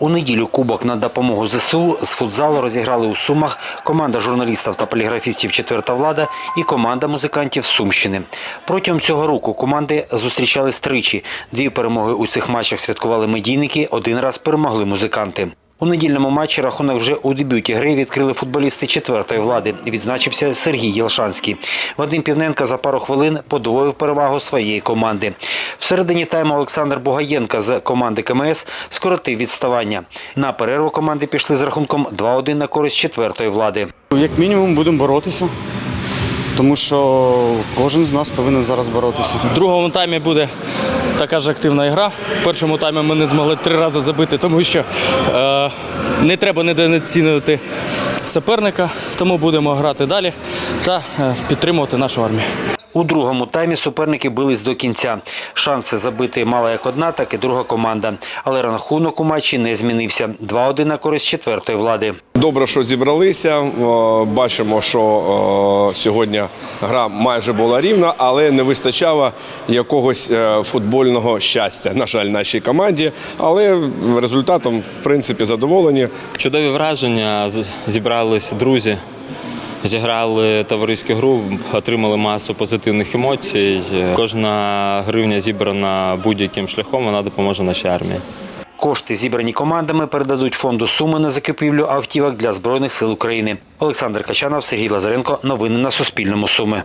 У неділю кубок на допомогу ЗСУ з футзалу розіграли у Сумах команда журналістів та поліграфістів «Четверта влада» і команда музикантів Сумщини. Протягом цього року команди зустрічались тричі. Дві перемоги у цих матчах святкували медійники, один раз перемогли музиканти. У недільному матчі рахунок вже у дебюті гри відкрили футболісти четвертої влади. Відзначився Сергій Єлшанський. Вадим Півненко за пару хвилин подвоїв перевагу своєї команди. В середині тайму Олександр Бугаєнко з команди КМС скоротив відставання. На перерву команди пішли з рахунком 2-1 на користь четвертої влади. Як мінімум будемо боротися, тому що кожен з нас повинен зараз боротися. В другому таймі буде така ж активна гра. В першому таймі ми не змогли три рази забити, тому що е, не треба недооцінювати суперника, тому будемо грати далі та е, підтримувати нашу армію. У другому таймі суперники бились до кінця. Шанси забити мала як одна, так і друга команда. Але рахунок у матчі не змінився. 2-1 на користь четвертої влади. Добре, що зібралися. Бачимо, що сьогодні гра майже була рівна, але не вистачало якогось е, футбольного щастя, на жаль, нашій команді. Але результатом, в принципі, задоволені. Чудові враження. Зібрались друзі, зіграли товариську гру, отримали масу позитивних емоцій. Кожна гривня зібрана будь-яким шляхом, вона допоможе нашій армії. Кошти, зібрані командами, передадуть фонду суми на закупівлю автівок для Збройних сил України. Олександр Качанов, Сергій Лазаренко. Новини на Суспільному. Суми.